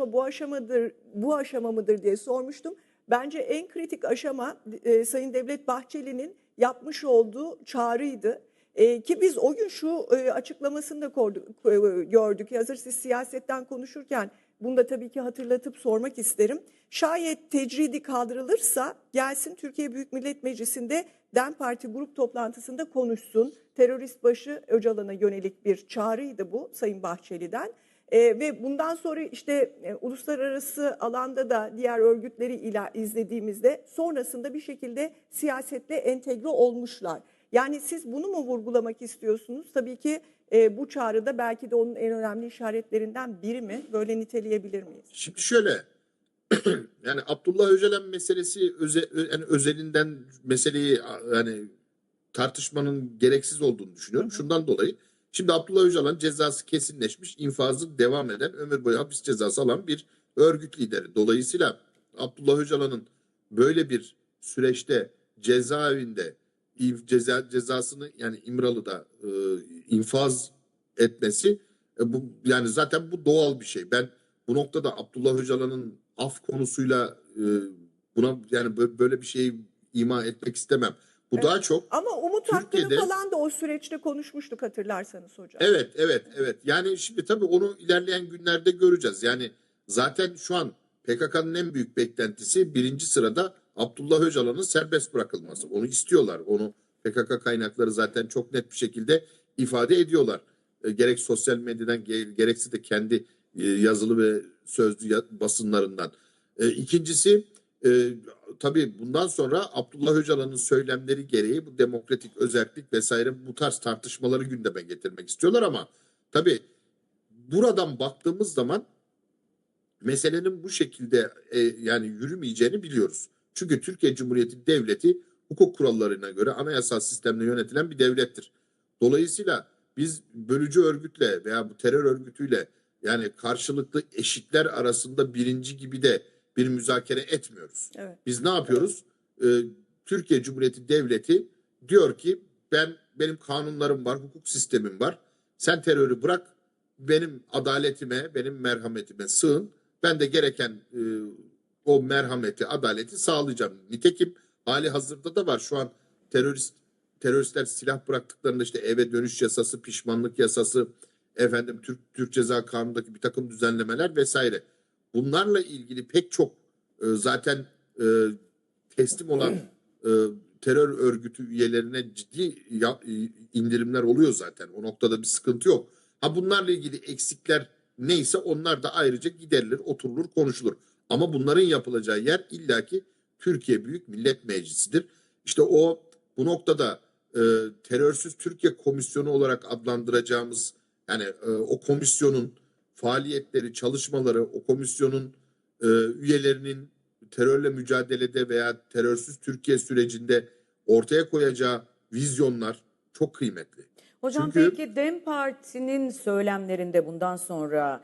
aşama bu aşamadır, bu aşama mıdır diye sormuştum. Bence en kritik aşama e, Sayın Devlet Bahçeli'nin yapmış olduğu çağrıydı. E, ki biz o gün şu e, açıklamasını da korduk, e, gördük. Hazır siz siyasetten konuşurken bunu da tabii ki hatırlatıp sormak isterim. Şayet tecridi kaldırılırsa gelsin Türkiye Büyük Millet Meclisi'nde DEM Parti grup toplantısında konuşsun. Terörist başı Öcalan'a yönelik bir çağrıydı bu Sayın Bahçeli'den. E, ve bundan sonra işte e, uluslararası alanda da diğer örgütleri ile izlediğimizde sonrasında bir şekilde siyasetle entegre olmuşlar. Yani siz bunu mu vurgulamak istiyorsunuz? Tabii ki e, bu çağrıda belki de onun en önemli işaretlerinden biri mi? Böyle niteleyebilir miyiz? Şimdi şöyle yani Abdullah Öcalan meselesi öze, yani özelinden meseleyi yani tartışmanın gereksiz olduğunu düşünüyorum. Şundan dolayı şimdi Abdullah Öcalan cezası kesinleşmiş, infazı devam eden, ömür boyu hapis cezası alan bir örgüt lideri. Dolayısıyla Abdullah Öcalan'ın böyle bir süreçte cezaevinde ceza cezasını yani İmralı'da e, infaz etmesi e, bu yani zaten bu doğal bir şey. Ben bu noktada Abdullah Öcalan'ın af konusuyla e, buna yani bö- böyle bir şey ima etmek istemem. Bu Evet. daha çok Ama Umut Hakkı'nı Türkiye'de- falan da o süreçte konuşmuştuk hatırlarsanız hocam. Evet, evet, evet. Yani şimdi tabii onu ilerleyen günlerde göreceğiz. Yani zaten şu an PKK'nın en büyük beklentisi birinci sırada Abdullah Öcalan'ın serbest bırakılması. Onu istiyorlar. Onu PKK kaynakları zaten çok net bir şekilde ifade ediyorlar. E, gerek sosyal medyadan ge- gerekse de kendi e, yazılı ve sözlü basınlarından. E, ikincisi e, tabii bundan sonra Abdullah Öcalan'ın söylemleri gereği bu demokratik özellik vesaire bu tarz tartışmaları gündeme getirmek istiyorlar ama tabii buradan baktığımız zaman meselenin bu şekilde e, yani yürümeyeceğini biliyoruz. Çünkü Türkiye Cumhuriyeti Devleti hukuk kurallarına göre anayasal sistemle yönetilen bir devlettir. Dolayısıyla biz bölücü örgütle veya bu terör örgütüyle yani karşılıklı eşitler arasında birinci gibi de bir müzakere etmiyoruz. Evet. Biz ne yapıyoruz? Ee, Türkiye Cumhuriyeti Devleti diyor ki ben benim kanunlarım var, hukuk sistemim var. Sen terörü bırak, benim adaletime, benim merhametime sığın. Ben de gereken e, o merhameti, adaleti sağlayacağım. Nitekim hali hazırda da var. Şu an terörist teröristler silah bıraktıklarında işte eve dönüş yasası, pişmanlık yasası, efendim Türk Türk Ceza Kanunu'ndaki bir takım düzenlemeler vesaire. Bunlarla ilgili pek çok e, zaten e, teslim olan e, terör örgütü üyelerine ciddi ya- e, indirimler oluyor zaten. O noktada bir sıkıntı yok. Ha bunlarla ilgili eksikler neyse onlar da ayrıca giderilir, oturulur, konuşulur. Ama bunların yapılacağı yer illaki Türkiye Büyük Millet Meclisi'dir. İşte o bu noktada e, terörsüz Türkiye Komisyonu olarak adlandıracağımız yani e, o komisyonun faaliyetleri, çalışmaları, o komisyonun e, üyelerinin terörle mücadelede veya terörsüz Türkiye sürecinde ortaya koyacağı vizyonlar çok kıymetli. Hocam Çünkü- peki DEM Parti'nin söylemlerinde bundan sonra